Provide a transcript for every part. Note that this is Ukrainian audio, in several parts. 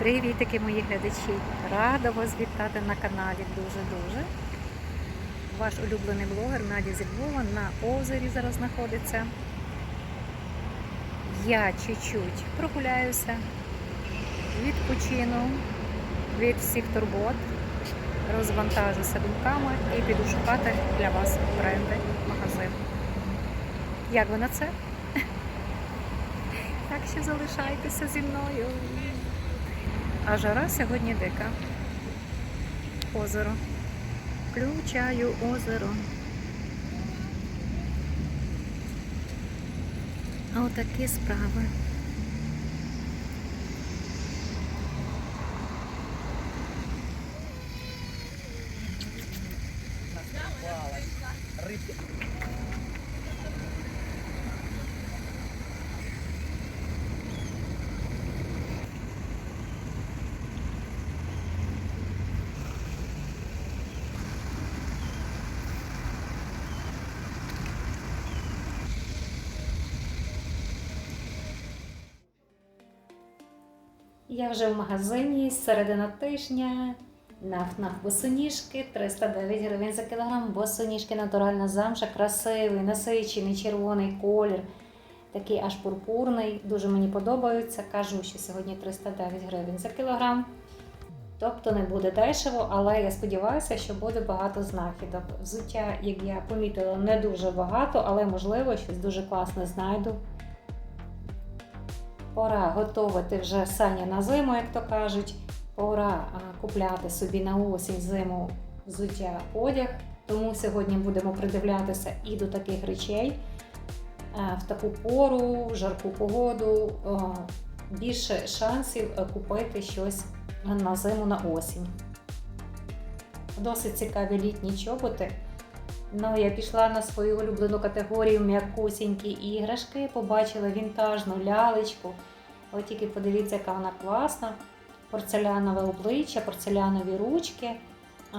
Привітики, мої глядачі! Рада вас вітати на каналі дуже-дуже. Ваш улюблений блогер Надя зі на озері зараз знаходиться. Я чуть-чуть прогуляюся, відпочину від всіх турбот, розвантажуся думками і піду шукати для вас бренди магазин. Як ви на це? Так що залишайтеся зі мною. А жара сьогодні дика. Озеро. Включаю озеро. Отакі справи. Я вже в магазині середина тижня. Наф-наф босоніжки 309 гривень за кілограм. Босоніжки натуральна замша, красивий, насичений червоний колір. Такий аж пурпурний. Дуже мені подобаються. Кажу, що сьогодні 309 гривень за кілограм. Тобто не буде дешево, але я сподіваюся, що буде багато знахідок. Взуття, як я помітила, не дуже багато, але можливо щось дуже класне знайду. Пора готувати вже сані на зиму, як то кажуть. Пора купляти собі на осінь зиму взуття одяг. Тому сьогодні будемо придивлятися і до таких речей. Е, В таку пору, в жарку погоду більше шансів е, купити щось на зиму на осінь. Досить цікаві літні чоботи. Ну, я пішла на свою улюблену категорію м'якусінькі іграшки, побачила вінтажну лялечку. От тільки подивіться, яка вона класна. Порцелянове обличчя, порцелянові ручки, а,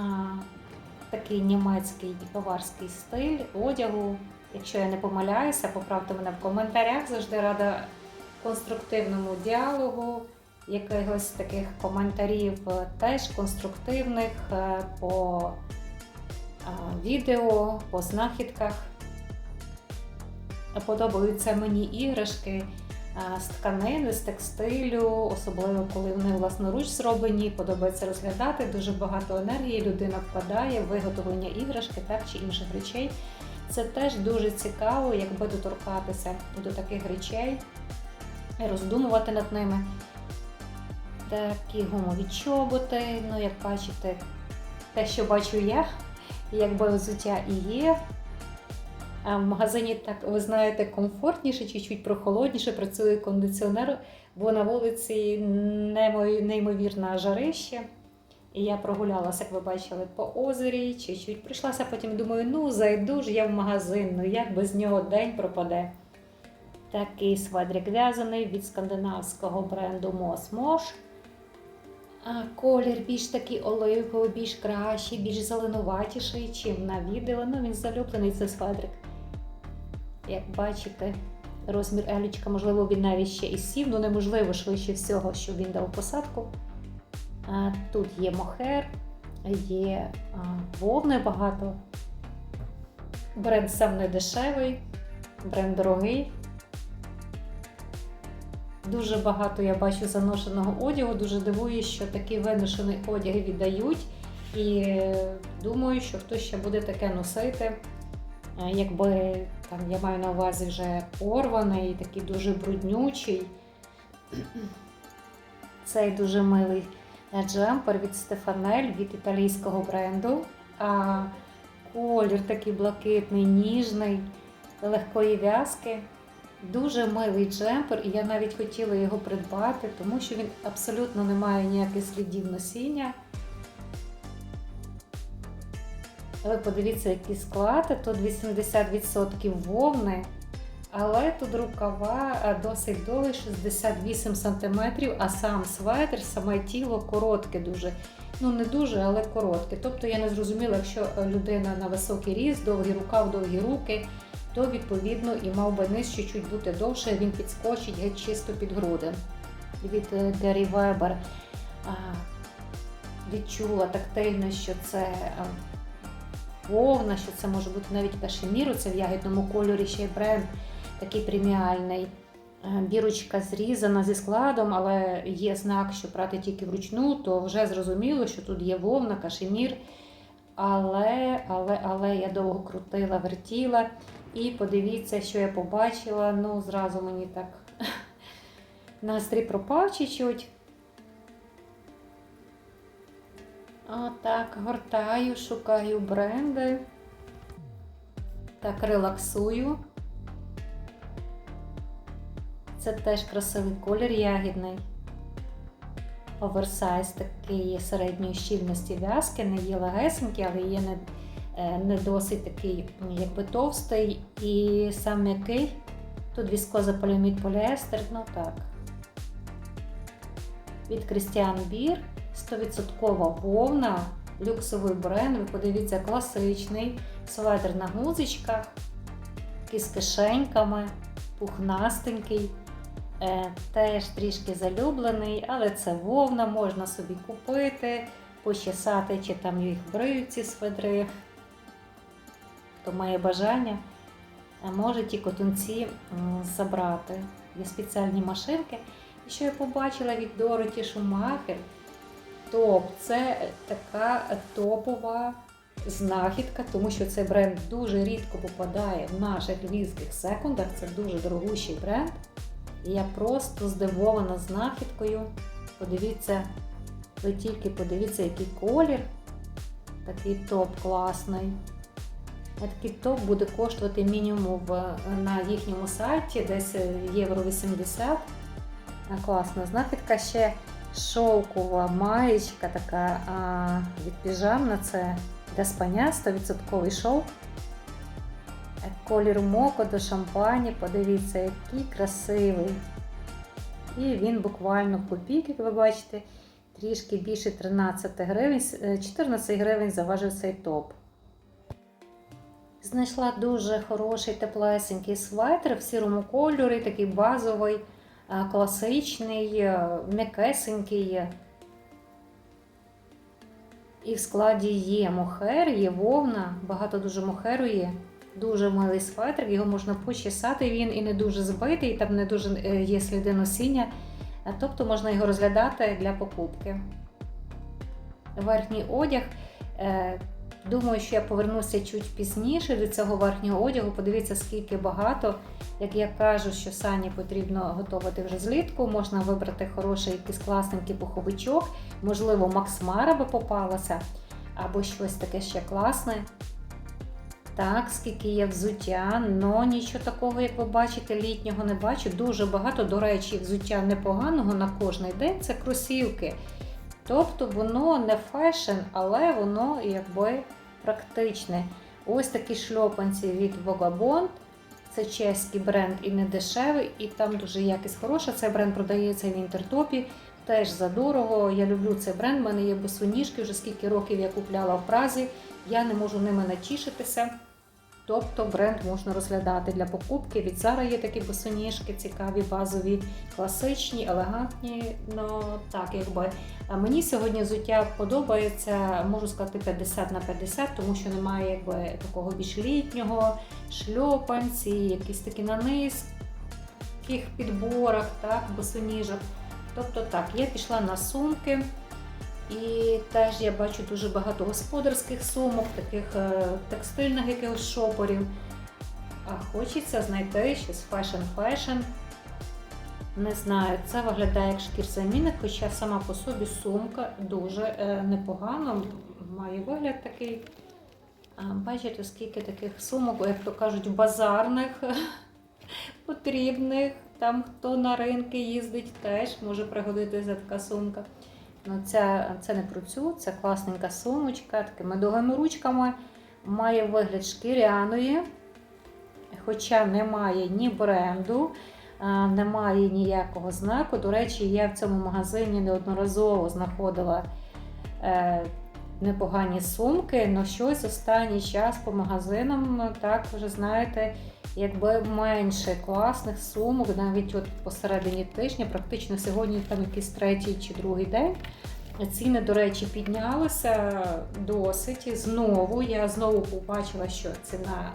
такий німецький баварський стиль одягу. Якщо я не помиляюся, поправте мене в коментарях. Завжди рада конструктивному діалогу, якихось таких коментарів е, теж конструктивних е, по відео, по знахідках. Подобаються мені іграшки з тканини, з текстилю, особливо коли вони власноруч зроблені, подобається розглядати. Дуже багато енергії людина вкладає в виготовлення іграшки так чи інших речей. Це теж дуже цікаво, якби доторкатися до таких речей роздумувати над ними. Такі гумові чоботи, ну як бачите, те, що бачу я, якби взуття і є. А в магазині так, ви знаєте, комфортніше, чуть-чуть прохолодніше працює кондиціонер, бо на вулиці неймовірне жарище. І я прогулялася, як ви бачили, по озері, чуть-чуть прийшлася, потім думаю, ну зайду ж я в магазин, ну як без нього день пропаде. Такий свадрик в'язаний від скандинавського бренду. А колір більш такий оливковий, більш кращий, більш зеленуватіший, чим на відео. Ну, він залюблений цей свадрик. Як бачите, розмір елічка, можливо, він навіть ще і сів, ну неможливо швидше всього, щоб він дав посадку. А, тут є мохер, є а, вовни багато. Бренд сам не дешевий, бренд дорогий. Дуже багато я бачу заношеного одягу. Дуже дивує, що такий виношений одяг віддають. І думаю, що хтось ще буде таке носити. Е, Якби там я маю на увазі вже порваний, такий дуже бруднючий. Цей дуже милий е, джемпер від Стефанель від італійського бренду. А колір такий блакитний, ніжний, легкої в'язки. Дуже милий джемпер, і я навіть хотіла його придбати, тому що він абсолютно не має ніяких слідів носіння. Ви подивіться, який склад, тут 80% вовни, але тут рукава досить довгі, 68 см, а сам светр, саме тіло коротке дуже. Ну, не дуже, але коротке. Тобто я не зрозуміла, якщо людина на високий ріст, довгий рукав, довгі руки, то відповідно і мав би низ чуть-чуть бути довше, він підскочить геть чисто під груди. від е, Гаррі Вебер. Відчула тактильно, що це е, вовна, що це може бути навіть кашеміру, це в ягідному кольорі ще й бренд такий преміальний. Е, Бірочка зрізана зі складом, але є знак, що прати тільки вручну, то вже зрозуміло, що тут є вовна, кашемір. Але, але, але я довго крутила, вертіла. І подивіться, що я побачила. Ну, зразу мені так настрій пропав чуть-чуть. Отак, гортаю, шукаю бренди. Так, релаксую. Це теж красивий колір ягідний. Оверсайз такий середньої щільності в'язки, не є легесенький, але є не, не досить такий, якби товстий і сам м'який. Тут віскоза поліамід поліестер, ну так. Від Christian Beer 100% вовна, люксовий бренд. Ви подивіться, класичний светр на гузичках, такий з кишеньками, пухнастенький. Е, Теж трішки залюблений, але це вовна, можна собі купити, почесати, чи там їх бриють ці сведри. Хто має бажання, може ті котунці забрати. Є спеціальні машинки. І що я побачила від Дороті Шумахер, топ це така топова знахідка, тому що цей бренд дуже рідко попадає в наших львівських секундах. Це дуже дорогущий бренд. І я просто здивована знахідкою. Подивіться, ви тільки подивіться, який колір. Такий топ класний. Топ буде коштувати мінімум на їхньому сайті, десь євро 80. Класна знахідка. Ще шовкова маєчка така від піжамна. Це для спання 100% шовк. Е, Колір моко до шампані, подивіться, який красивий. І він буквально в як ви бачите, трішки більше 13 гривень, е, 14 гривень заважив цей топ. Знайшла дуже хороший теплесенький светр в сірому кольорі, такий базовий, е, класичний, е, м'якесенький. І в складі є мохер, є вовна, багато дуже мохеру є. Дуже милий светр, його можна почесати, він і не дуже збитий, там не дуже е, є сліди носіння. Тобто можна його розглядати для покупки. Верхній одяг. Думаю, що я повернуся чуть пізніше до цього верхнього одягу. Подивіться, скільки багато. Як я кажу, що сані потрібно готувати вже злітку, можна вибрати хороший якийсь класненький пуховичок, можливо, Максмара би попалася, або щось таке ще класне. Так, скільки є взуття, але нічого такого, як ви бачите, літнього не бачу. Дуже багато, до речі, взуття непоганого на кожний день це кросівки. Тобто воно не фешн, але воно якби практичне. Ось такі шльопанці від Vagabond. Це чеський бренд і не дешевий, і там дуже якість хороша. Цей бренд продається в інтертопі, теж за дорого. Я люблю цей бренд. У мене є босоніжки, вже скільки років я купляла в Празі. Я не можу ними натішитися. Тобто бренд можна розглядати для покупки. Від Zara є такі босоніжки, цікаві, базові, класичні, елегантні. Ну так, якби. А мені сьогодні взуття подобається, можу сказати, 50 на 50, тому що немає якби такого більш літнього, шльопанці, якісь такі на низьких підборах, так, босоніжок. Тобто так, я пішла на сумки. І теж я бачу дуже багато господарських сумок, таких е, текстильних якихось шопорів. А хочеться знайти щось фешн-фешн. Не знаю, це виглядає як шкірзамінник, хоча сама по собі сумка дуже е, непогано має вигляд такий. Бачите, скільки таких сумок, як то кажуть, базарних потрібних. Там хто на ринки їздить, теж може пригодитися така сумка. Ну, це, це не про цю, це класненька сумочка, такими довгими ручками. Має вигляд шкіряної, хоча немає ні бренду, немає ніякого знаку. До речі, я в цьому магазині неодноразово знаходила е, непогані сумки, але щось останній час по магазинам, так вже знаєте, якби менше класних сумок, навіть от посередині тижня, практично сьогодні там якийсь третій чи другий день. Ціни, до речі, піднялися досить. Знову я знову побачила, що ціна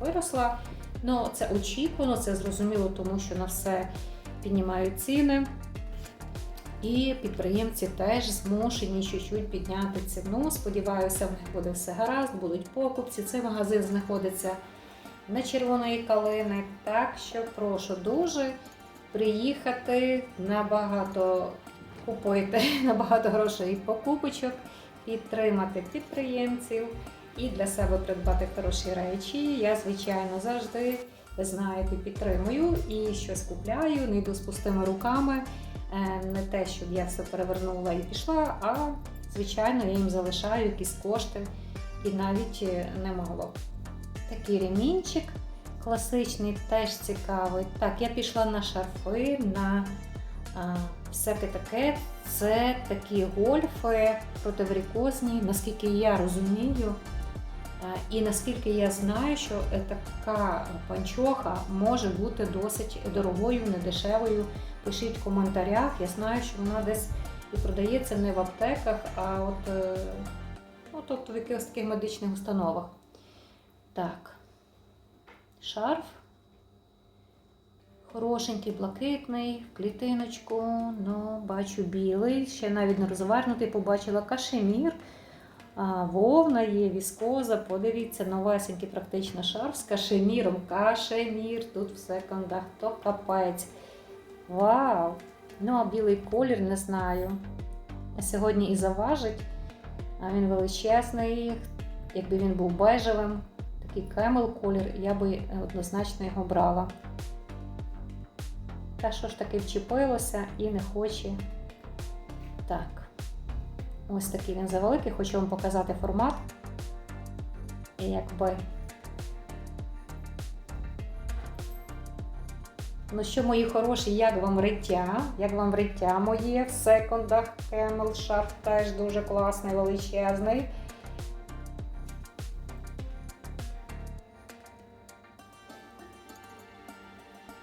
виросла. Ну, це очікувано, це зрозуміло, тому що на все піднімають ціни. І підприємці теж змушені чуть-чуть підняти ціну. Сподіваюся, в них буде все гаразд, будуть покупці. Цей магазин знаходиться на червоної калини. Так що прошу дуже приїхати набагато купити набагато грошей і покупочок, підтримати підприємців і для себе придбати хороші речі. Я, звичайно, завжди, ви знаєте, підтримую і щось купляю, не йду з пустими руками. Е, Не те, щоб я все перевернула і пішла, а звичайно, я їм залишаю якісь кошти і навіть е, немало. Такий ремінчик класичний, теж цікавий. Так, я пішла на шарфи, на а, всяке таке. Це такі гольфи противарикозні, наскільки я розумію. І наскільки я знаю, що е, така панчоха може бути досить дорогою, недешевою. Пишіть в коментарях. Я знаю, що вона десь і продається не в аптеках, а от, е, ну, тобто в якихось таких медичних установах. Так, шарф. Хорошенький, блакитний, в клітиночку, ну, бачу білий, ще навіть не розвернутий, побачила кашемір, а, вовна є, віскоза. Подивіться, новесенький практично шарф з кашеміром. Кашемір, тут в секондах, то капець. Вау! Ну, а білий колір не знаю. Сьогодні і заважить, а він величезний. Якби він був бежевим, такий кемел колір, я би однозначно його брала. Та що ж таки вчепилося і не хоче. Так. Ось такий він завеликий, хочу вам показати формат. Якби. Ну що, мої хороші, як вам риття? Як вам риття моє в секундах Camel Sharp теж дуже класний, величезний.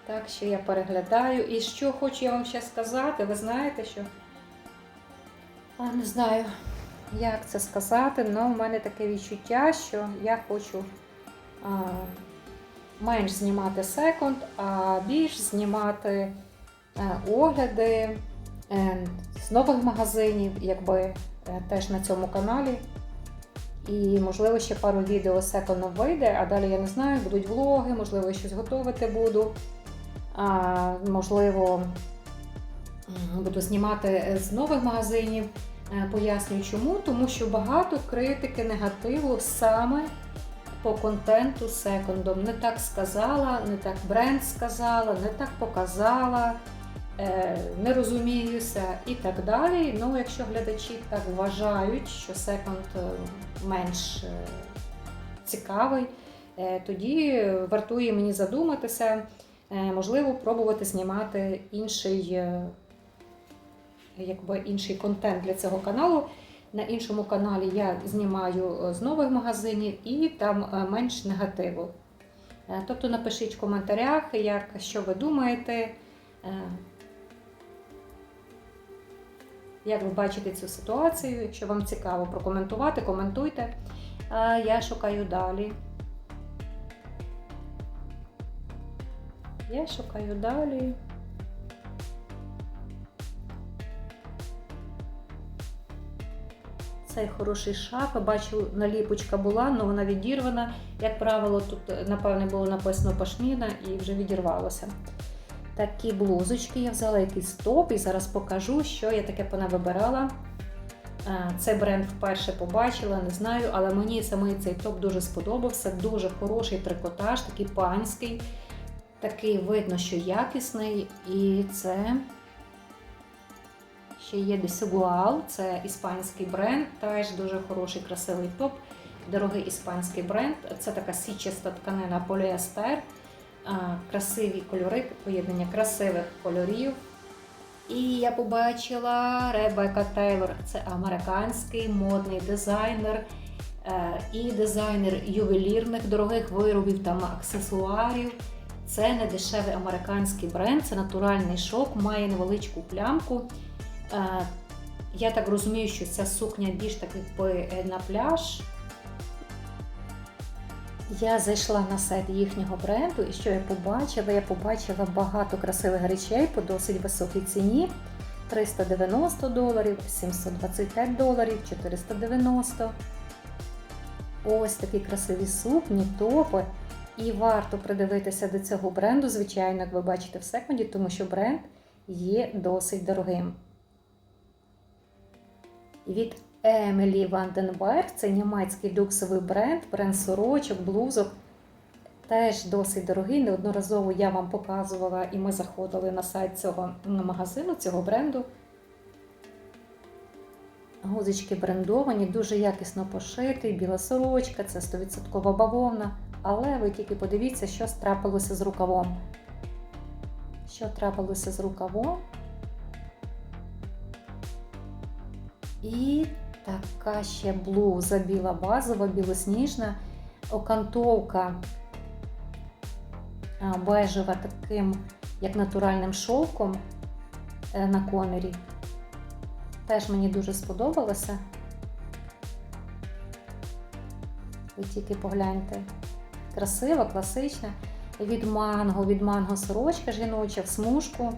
Так, що я переглядаю. І що хочу я вам ще сказати, ви знаєте, що. А, не знаю, як це сказати, але в мене таке відчуття, що я хочу а, менш знімати секунд, а більш знімати а, огляди е, з нових магазинів, якби е, теж на цьому каналі. І, можливо, ще пару відео секондом вийде, а далі я не знаю, будуть влоги, можливо, щось готувати буду. А, можливо, буду знімати з нових магазинів. Е, Пояснюю чому, тому що багато критики негативу саме по контенту секондом. Не так сказала, не так бренд сказала, не так показала, е, не розуміюся і так далі. Ну, якщо глядачі так вважають, що секонд е, менш е, цікавий, тоді вартує мені задуматися. Можливо, пробувати знімати інший, якби інший контент для цього каналу. На іншому каналі я знімаю е, з нових магазинів і там е, менш негативу. Е, Тобто напишіть в коментарях, як, що ви думаєте, як ви бачите цю ситуацію. Якщо вам цікаво прокоментувати, коментуйте. Я шукаю далі. Я шукаю далі. Цей хороший шаф. Я Бачу, наліпочка була, але вона відірвана. Як правило, тут, напевне, було написано пашміна і вже відірвалося. Такі блузочки я взяла якийсь топ і зараз покажу, що я таке понавибирала. Е, Цей бренд вперше побачила, не знаю, але мені саме цей топ дуже сподобався. Дуже хороший трикотаж, такий панський. Такий видно, що якісний, і це ще є Desigual, це іспанський бренд, теж дуже хороший, красивий топ. Дорогий іспанський бренд. Це така січаста тканина поліестер. Красиві кольори, поєднання красивих кольорів. І я побачила Ребека Тейлор. Це американський модний дизайнер е, і дизайнер ювелірних дорогих виробів та аксесуарів. Це не дешевий американський бренд, це натуральний шовк, має невеличку плямку. Е, Я так розумію, що ця сукня більш так якби на пляж. Я зайшла на сайт їхнього бренду, і що я побачила? Я побачила багато красивих речей по досить високій ціні: 390 доларів, 725 доларів, 490. Ось такі красиві сукні, топи. І варто придивитися до цього бренду, звичайно, як ви бачите в секунді, тому що бренд є досить дорогим. Від Емілі Ванденберг це німецький люксовий бренд, бренд сорочок, блузок. Теж досить дорогий. Неодноразово я вам показувала, і ми заходили на сайт цього магазину, цього бренду. Гузички брендовані, дуже якісно пошитий, біла сорочка, це 100% бавовна. Але ви тільки подивіться, що трапилося з рукавом. Що трапилося з рукавом? І така ще блуза біла базова, білосніжна, окантовка бежева таким, як натуральним шовком е, на комірі. Теж мені дуже сподобалося. Ви тільки погляньте. Красива, класична. Від манго, від манго сорочка жіноча в смужку.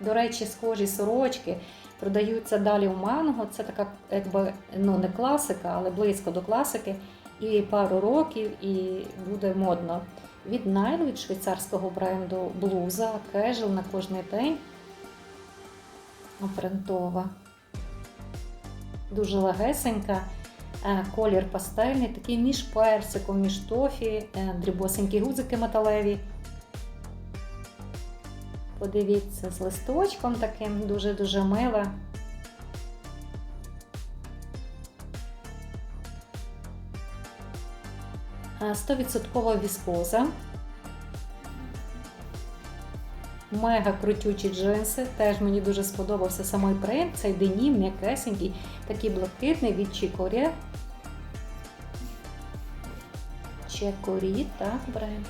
До речі, схожі сорочки продаються далі в манго. Це така, якби ну не класика, але близько до класики. І пару років, і буде модно. Від Nile, від швейцарського бренду блуза, кежел на кожний день. Принтова. Дуже легесенька. Е, Колір пастельний, такий між персиком, між тофі, е, дрібосенькі гудзики металеві. Подивіться, з листочком таким дуже-дуже мила. Е, 100% віскоза. Мега крутючі джинси. Теж мені дуже сподобався самий принт. Цей денім, м'якесенький, такий блакитний від Чікорі. Чекорі, так, бренд.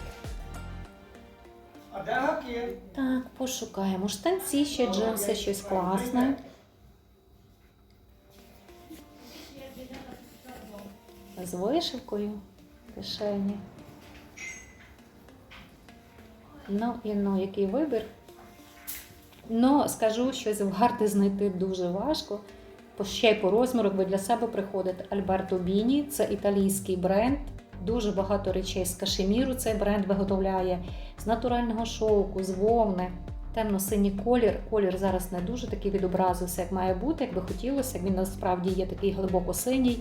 Так, пошукаємо. Штанці ще джинси, щось класне. З вишивкою кишені. Ну і ну, який вибір. Ну, скажу, щось варте знайти дуже важко. Ще й по розміру, ви для себе приходите Альберто Біні, це італійський бренд. Дуже багато речей з кашеміру цей бренд виготовляє, з натурального шовку, з вовни, темно-синій колір. Колір зараз не дуже такий відобразився, як має бути, як би хотілося. Він насправді є такий глибоко синій,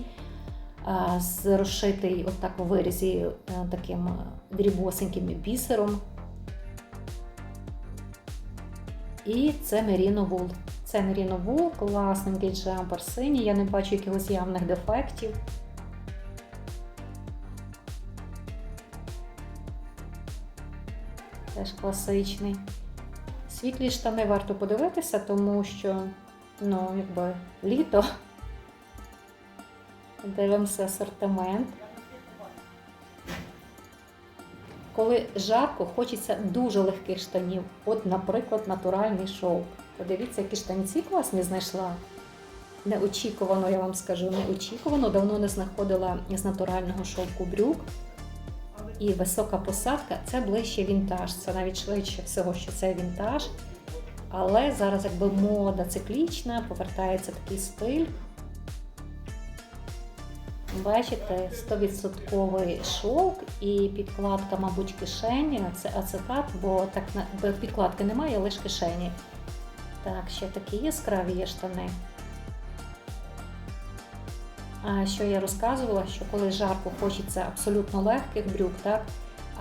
з розшитий отак у вирізі е, таким е, дрібосеньким бісером. І це Merino Wool. Це Merino Wool, класненький джемпер синій. Я не бачу якихось явних дефектів. Теж класичний. Світлі штани варто подивитися, тому що, ну, якби літо. Дивимося асортимент. Коли жарко, хочеться дуже легких штанів. От, наприклад, натуральний шовк. Подивіться, які штанці класні знайшла. Неочікувано, я вам скажу, неочікувано. Давно не знаходила з натурального шовку брюк. І висока посадка це ближче вінтаж. Це навіть швидше всього, що це вінтаж. Але зараз якби мода циклічна, повертається такий стиль. Бачите, 100% шовк і підкладка, мабуть, кишені. Це ацетат, бо так підкладки немає, лише кишені. Так, ще такі яскраві є штани. Що я розказувала, що коли жарко хочеться абсолютно легких брюк, так?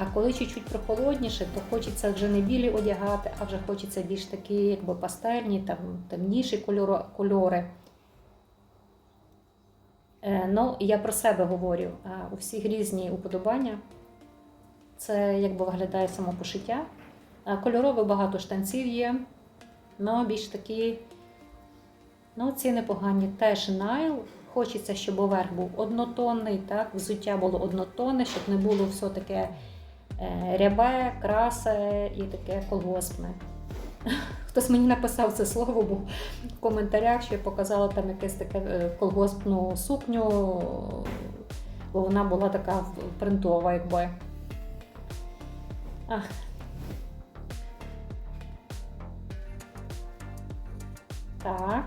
А коли чуть-чуть прохолодніше, то хочеться вже не білі одягати, а вже хочеться більш такі, якби пастельні, там, темніші кольори. Е, Ну, я про себе говорю. У всіх різні уподобання. Це якби виглядає само пошиття. Е, Кольорових багато штанців є, але більш такі, ну, ці непогані. Теж найл. Хочеться, щоб верх був однотонний, так, взуття було однотонне, щоб не було все таке е, рябе, красе і таке колгоспне. Хтось мені написав це слово, бо в коментарях, що я показала там якесь таке е, колгоспну сукню, бо вона була така принтова, якби. Ах. Так,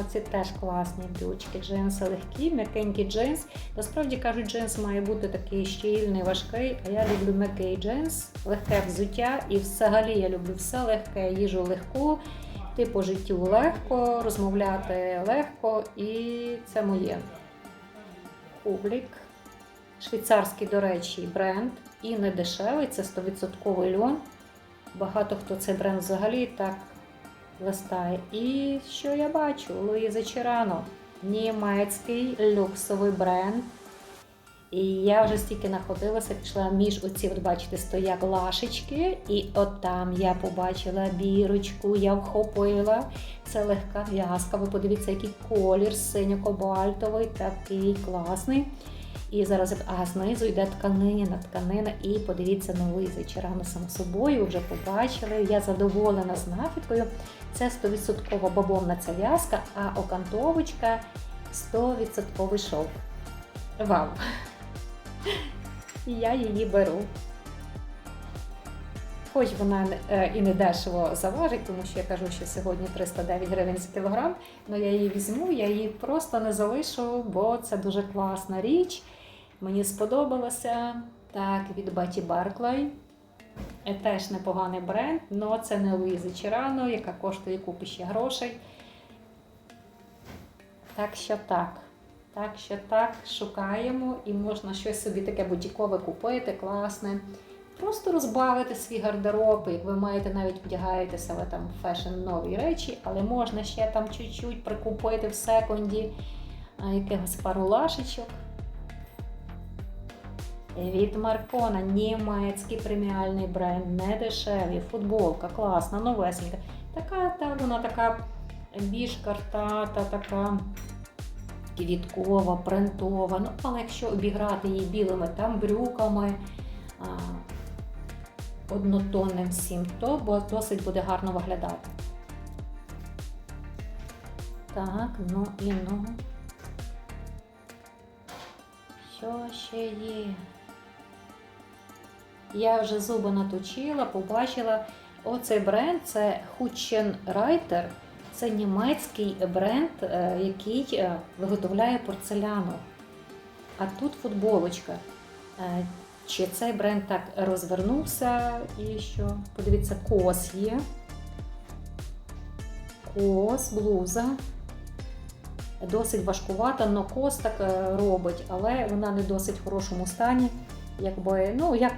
оці теж класні брючки. Джинси легкі, м'якенький джинс. Насправді кажуть, джинс має бути такий щільний, важкий, а я люблю м'який джинс, легке взуття. І взагалі я люблю все легке, їжу легку, йти по життю легко, розмовляти легко, і це моє. Публік. Швейцарський, до речі, бренд. І не дешевий, це 100% льон. Багато хто цей бренд взагалі так листає. І що я бачу? Луїза Чирано. Німецький люксовий бренд. І я вже стільки находилася, пішла між оці, от бачите, стоять лашечки, і от там я побачила бірочку, я вхопила. Це легка в'язка. Ви подивіться, який колір синьо-кобальтовий, такий класний. І зараз а знизу йде тканина, тканина, і подивіться на Луїзи Чирано само собою, вже побачили. Я задоволена знахідкою. Це 100% бобовна ця в'язка, а окантовочка 100% шов. Вау! Я її беру. Хоч вона е, і не дешево заважить, тому що я кажу, що сьогодні 309 гривень за кілограм, але я її візьму, я її просто не залишу, бо це дуже класна річ. Мені сподобалося. Так, від Баті Барклай. Теж непоганий бренд, але це не Луїзи Чирано, яка коштує купи ще грошей. Так що так. Так що так, шукаємо і можна щось собі таке бутікове купити, класне. Просто розбавити свій гардероб, як ви маєте, навіть вдягаєте себе там фешн нові речі, але можна ще там чуть-чуть прикупити в секунді якихось пару лашечок. Від Маркона, німецький преміальний бренд, не дешевий, футболка, класна, новесенька. Така та вона така більш картата, така квіткова, принтова. Ну, але якщо обіграти її білими там брюками, однотонним всім, то бо досить буде гарно виглядати. Так, ну і ну. Що ще є? Я вже зуби наточила, побачила. Оцей бренд це Reiter. Це німецький бренд, е, який е, виготовляє порцеляну. А тут футболочка. Е, Чи цей бренд так розвернувся і що? Подивіться, кос є. Кос, блуза. Досить важкувата, але кос так робить, але вона не досить в хорошому стані. Якби, ну, як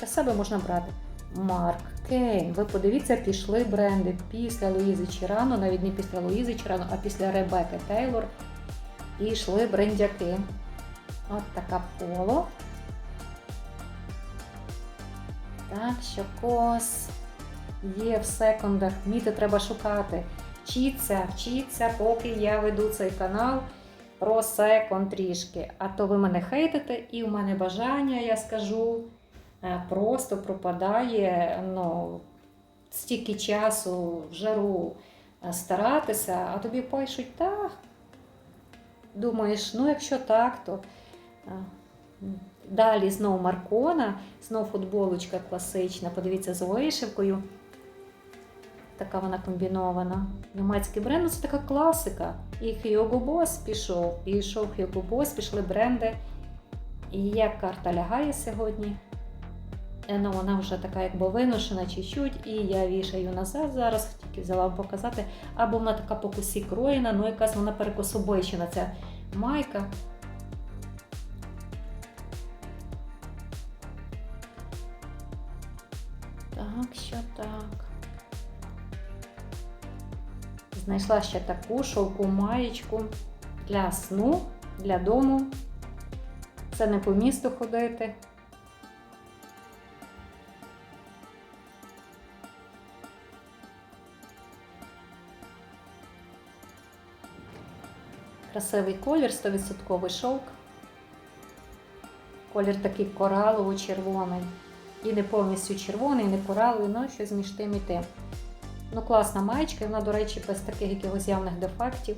для себе можна брати. Марк Кейн. Ви подивіться, пішли бренди після Луїзи Чирано, навіть не після Луїзи Чирано, а після Ребекки Тейлор. І йшли брендяки. От така поло. Так, що кос є в секундах. Міти треба шукати. Вчіться, вчіться, поки я веду цей канал про секонд трішки. А то ви мене хейтите, і в мене бажання, я скажу, е, просто пропадає ну, стільки часу в жару е, старатися, а тобі пишуть так. Думаєш, ну якщо так, то. Далі знову Маркона, знову футболочка класична. Подивіться з вишивкою. Така вона комбінована. Німецький бренд ну, це така класика. І Hugo Boss пішов, пішов Hugo Boss, пішли бренди. І як карта лягає сьогодні. Е, Ну, вона вже така якби виношена чуть-чуть, і я вішаю назад зараз, тільки взяла вам показати. Або вона така по косі кроєна, ну якась вона перекособойчена, ця майка. Так, що так. Знайшла ще таку шовку маєчку для сну, для дому. Це не по місту ходити. Красивий колір, 100% шовк. Колір такий коралово-червоний. І не повністю червоний, не кораловий, ну щось між тим і тим. Ну, класна маєчка, і вона, до речі, без таких якихось явних дефектів.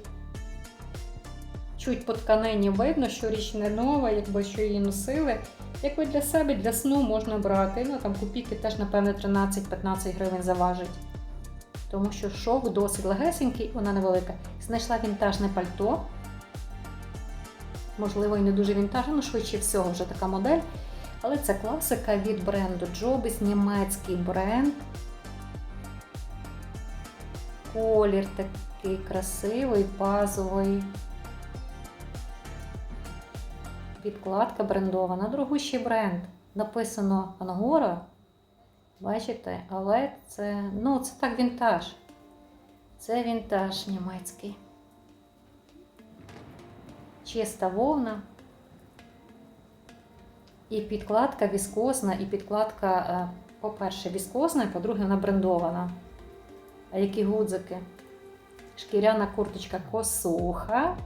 Чуть по тканині видно, що річ не нова, якби що її носили. Якби для себе, для сну можна брати. Ну там копійки теж, напевне, 13-15 гривень заважить. Тому що шов досить легесенький, вона невелика. Знайшла вінтажне пальто. Можливо, і не дуже вінтажне, ну швидше всього вже така модель. Але це класика від бренду Jobis, німецький бренд. Колір такий красивий, базовий. Підкладка брендована, дорогущий бренд. Написано Ангора. Бачите, але це, ну, це так вінтаж. Це вінтаж німецький. Чиста вовна. І підкладка віскозна, і підкладка, е, по-перше, віскозна, і по-друге, вона брендована. А які гудзики? Шкіряна курточка косуха.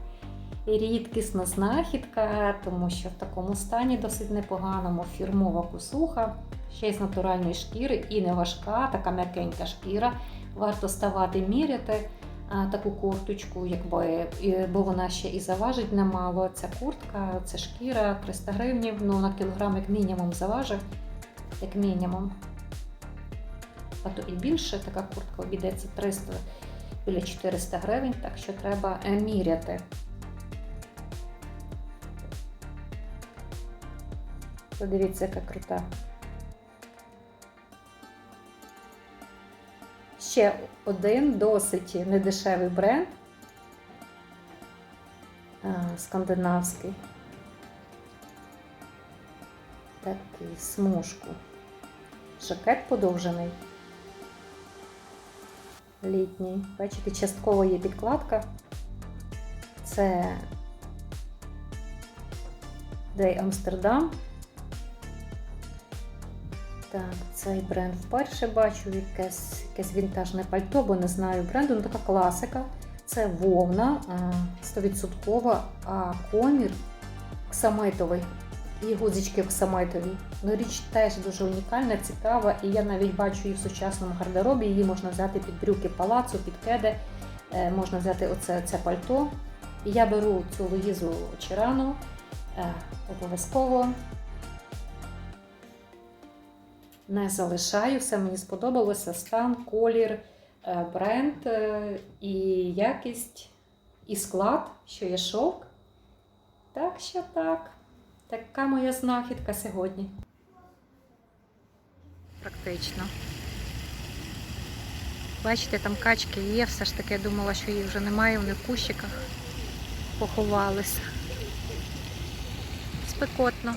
Рідкісна знахідка, тому що в такому стані досить непоганому фірмова косуха, ще й з натуральної шкіри, і не важка, така м'якенька шкіра. Варто ставати міряти таку курточку, якби, бо вона ще і заважить немало. Ця куртка, це шкіра 300 гривнів, ну на кілограм як мінімум заважить, як мінімум. А то і більше така куртка обійдеться 300 біля 400 гривень, так що треба міряти. Подивіться, яка крута. Ще один досить недешевий бренд. Скандинавський. Такий смужку. Жакет подовжений. Літній. Бачите, частково є підкладка. Це Дей Амстердам. Так, цей бренд вперше бачу, якесь, якесь вінтажне пальто, бо не знаю бренду, ну така класика. Це вовна а, 100%, а комір оксамитовий. І гудзички оксамитові. Ну, річ теж дуже унікальна, цікава, і я навіть бачу її в сучасному гардеробі. Її можна взяти під брюки палацу, під кеди, е, можна взяти оце це пальто. І я беру цю Луїзу Чирану е, обов'язково не залишаю, все мені сподобалося. Стан, колір, е, бренд е, і якість, і склад, що є шовк. Так що так. Така моя знахідка сьогодні. Практично. Бачите, там качки є, все ж таки я думала, що їх вже немає, вони в кущиках поховалися. Спекотно.